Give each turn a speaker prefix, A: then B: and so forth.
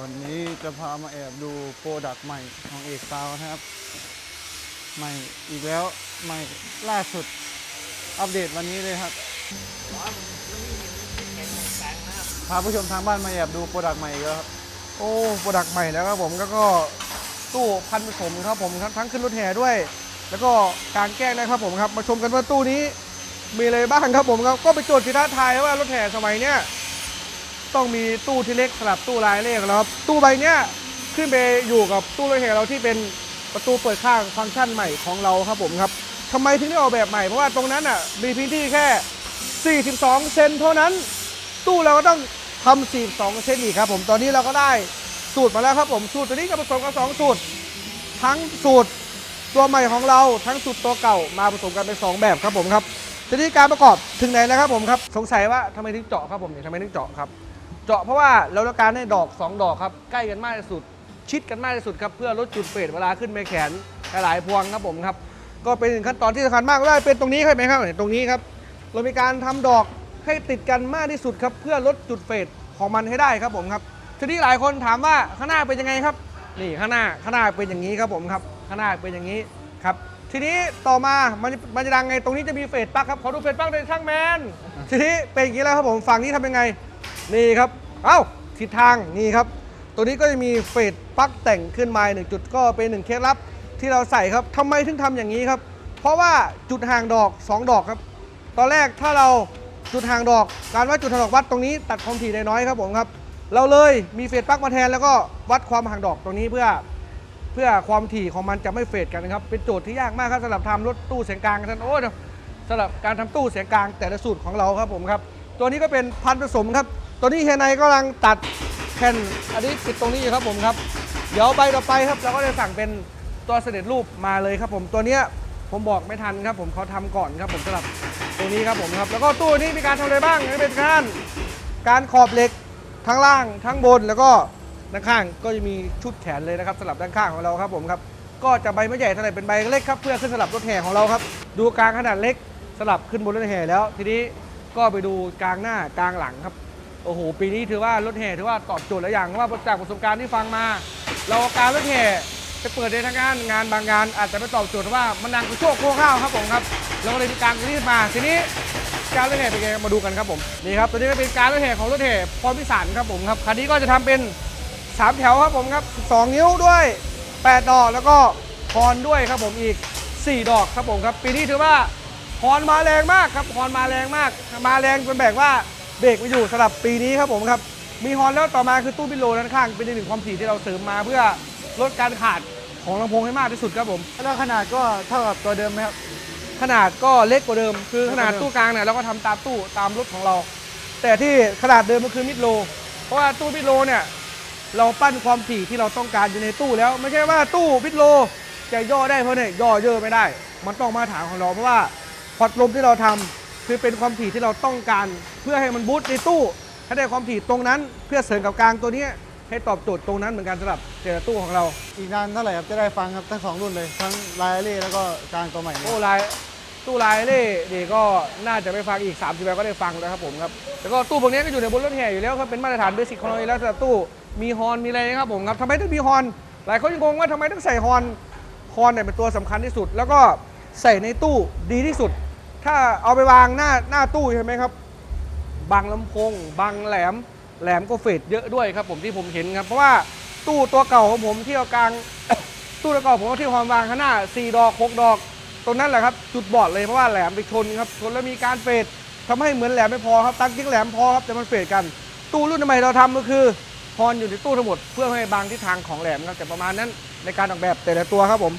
A: วันนี้จะพามาแอบดูโปรดักต์ใหม่ของเอกซาวนะครับ ใหม่อีกแล้วใหม่ล่าสุดอัปเดตวันนี้เลยครับพาผู้ชมทางบ้านมาแอบดูโปรดักต์ใหม่อีกแล้วครับ
B: โอ้โปรดักต์ใหม่แล้วครับผมแล้วก็ตู้พันผสมครับผมทั้งทั้งขึ้นรถแห่ด้วย แล้วก็กลางแก้งนะครับผมครับ มาชมกันว่าตู้นี้มีอะไรบ้างครับผมครับก็ไปโจทย์ที่ท้าทายว่ารถแห่สมัยเนี้ย ต้องมีตู้ที่เล็กสลับตู้ลายเลขแล้วครับ ตู้ใบเนี้ยขึ้นไปอยู่กับตู้รถแห่เราที่เป็นประตูเปิดข้างฟังก์ชันใหม่ของเราครับผมครับทำไมถึงได้ออกแบบใหม่เพราะว่าตรงนั้นอะมีพื้นที่แค่ 42 เซนเท่านั้น ตู้เราก็ต้องทำ42 เซนอีกครับผมตอนนี้เราก็ได้สูตรมาแล้วครับผมสูตรตัวนี้ก็ผสมกับสองสูตร ทั้งสูตรตัวใหม่ของเราทั้งสูตรตัวเก่ามาผสมกันเป็นสองแบบครับผมครับทีนี้การประกอบถึงไหนแล้วครับผมครับ สงสัยว่าทำไมถึงเจาะครับผมเนี่ยทำไมถึงเจาะครับ เจาะเพราะว่าเราต้องการให้ดอก 2 ดอกครับ ใกล้กันมากที่สุด ชิดกันมากที่สุดครับ เพื่อลดจุดเฟดเวลาขึ้นไปแขนหลายพวงครับผมครับ ก็เป็นถึงขั้นตอนที่สำคัญมากว่าเป็นตรงนี้ใช่ไหมครับตรงนี้ครับ เรามีการทำดอกให้ติดกันมากที่สุดครับ เพื่อลดจุดเฟดของมันให้ได้ครับผมครับ ทีนี้หลายคนถามว่าข้างหน้าเป็นยังไงครับ นี่ข้างหน้าข้างหน้าเป็นอย่างนี้ครับผมครับ ข้างหน้าเป็นอย่างนี้ครับ ทีนี้ต่อมามันจะมันจะดังไงตรงนี้จะมีเฟดปลั๊กครับขอดูเฟดปลั๊กเลยช่างแมนทีนี้เป็นอย่างนี้แล้วครับผมฝั่งนี้ทำยังไง นี่ครับ เอ้าทิศทางนี่ครับ ตัวนี้ก็จะมีเฟดปลั๊กแต่งขึ้นมาหนึ่งจุดก็เป็นหนึ่งเคล็ดลับที่เราใส่ครับทำไมถึงทำอย่างนี้ครับ เพราะว่าจุดห่างดอก 2 ดอกครับ ตอนแรกถ้าเราจุดห่างดอก การวัดจุดห่างดอกวัดตรงนี้ตัดความถี่ได้น้อยครับผมครับ เราเลยมีเฟดปลั๊กมาแทนแล้วก็วัดความห่างดอกตรงนี้เพื่อเพื่อความถี่ของมันจะไม่เฟดกันนะครับ เป็นโจทย์ที่ยากมากครับสำหรับทำรถตู้เสียงกลางท่านโอ้สำหรับการทำตู้เสียงกลางแต่ละสูตรของเราครับผมครับ ตัวนี้ก็เป็นพันผสมครับ ตัวนี้เฮยไนกำลังตัดแผ่นอันนี้ติดตรงนี้อยู่ครับผมครับ เดี๋ยวใบต่อไปครับเราก็จะสั่งเป็นตัวเสด็จรูปมาเลยครับผมตัวเนี้ยผมบอกไม่ทันครับผมเขาทำก่อนครับผมสำหรับตัวนี้ครับผมครับ แล้วก็ตู้นี้มีการทำอะไรบ้างนี่เป็นการการขอบเหล็กทั้งล่างทั้งบนแล้วก็ด้านข้างก็จะมีชุดแขนเลยนะครับสลับด้านข้างของเราครับผมครับก็จะใบไม่ใหญ่เท่าไหร่เป็นใบเล็กครับเพื่อขึ้นสลับรถแห่ของเราครับ ดูกลางขนาดเล็กสลับขึ้นบนรถแห่แล้ว ทีนี้ก็ไปดูกลางหน้ากลางหลังครับ โอ้โห ปีนี้ถือว่ารถแห่ถือว่าตอบโจทย์หลายอย่างเพราะว่าจากประสบการณ์ที่ฟังมา เราการรถแห่ไปเปิดในทางงานงานบางงาน อาจจะไม่ตอบโจทย์เพราะว่ามันดังกระโชกโค้งข้าวครับผมครับเราก็เลยมีการรีบมาทีนี้การรถแห่เป็นไงมาดูกันครับผมนี่ครับตัวนี้ก็เป็นการรถแห่ของรถแห่พรพิสารครับผมครับคันนี้ก็จะทำเป็น3แถวครับผมครับ2นิ้วด้วย 8 ดอกแล้วก็ฮอนด้วยครับผมอีก 4 ดอกครับผมครับ ปีนี้ถือว่าฮอนมาแรงมากครับฮอนมาแรงมาก มาแรงจนแบบว่า เบรกไม่อยู่สำหรับปีนี้ครับผมครับ มีฮอนแล้วต่อมาคือตู้บิโลด้านข้างเป็นอีกหนึ่งความถี่ที่เราเสริมมาเพื่อลดการขาดของลำโพงให้มากที่สุดครับผม
A: แล้วขนาดก็เท่ากับตัวเดิมไหมครับ
B: ขนาดก็เล็กกว่าเดิม คือขนาด
A: เล็กกว่าเดิม
B: ตู้กลางเนี่ยเราก็ทำตามตู้ตามรถของเรา แต่ที่ขนาดเดิมมันคือมิดโล เพราะว่าตู้มิดโลเนี่ยเราปั้นความถี่ที่เราต้องการอยู่ในตู้แล้ว ไม่ใช่ว่าตู้มิดโลจะย่อได้เพราะเนี่ยย่อเยอะไม่ได้ มันต้องมาตรฐานของเราเพราะว่าพอดลมที่เราทำ คือเป็นความถี่ที่เราต้องการเพื่อให้มันบูตในตู้ ให้ได้ความถี่ตรงนั้น เพื่อเสริมกับกลางตัวเนี้ยให้ตอบโจทย์ตรงนั้นเหมือนกันสำหรับแต่ละตู้ของเรา
A: อีกนานเท่าไหร่ครับจะได้ฟังครับทั้งสองรุ่นเลยทั้งไลอารี่แล้วก็กลางตัวใหม่เนี่ย
B: โอ้ลายตู้ลายเล่นี่ก็น่าจะไปฟังอีก3ามสิบก็ได้ฟังแล้วครับผมครับแล้วก็ตู้พวกนี้ก็อยู่ในบนรถแห่อยู่แล้วครับเป็นมาตรฐานเบสิกของเราอยู่แล้วสำหรับตู้มีฮอนมีอะไรนะครับผมครับทำไมต้องมีฮอนหลายคนยังงงว่าทำไมต้องใส่ฮอนฮอนเนี่ยเป็นตัวสำคัญที่สุด แล้วก็ใส่ในตู้ดีที่สุด ถ้าเอาไปวางหน้าหน้าตู้ใช่ไหมครับบังลำโพงบังแหลม แหลมก็เฟดเยอะด้วยครับ ผมที่ผมเห็นครับ เพราะว่าตู้ตัวเก่าของผมที่เอากลาง ตู้ตะกอบผมที่ฮอนวางข้างหน้า4ดอก6ดอก ตรงนั้นแหละครับ จุดบอดเลยเพราะว่าแหลมไปชนครับชนแล้วมีการเฟดทำให้เหมือนแหลมไม่พอครับตั้งจริงแหลมพอครับแต่มันเฟดกัน ตู้รุ่นใหม่เราทำก็คือฮอนอยู่ในตู้ทั้งหมด เพื่อให้บางทิศทางของแหลมครับแต่ประมาณนั้นในการออกแบบแต่ละตัวครับผม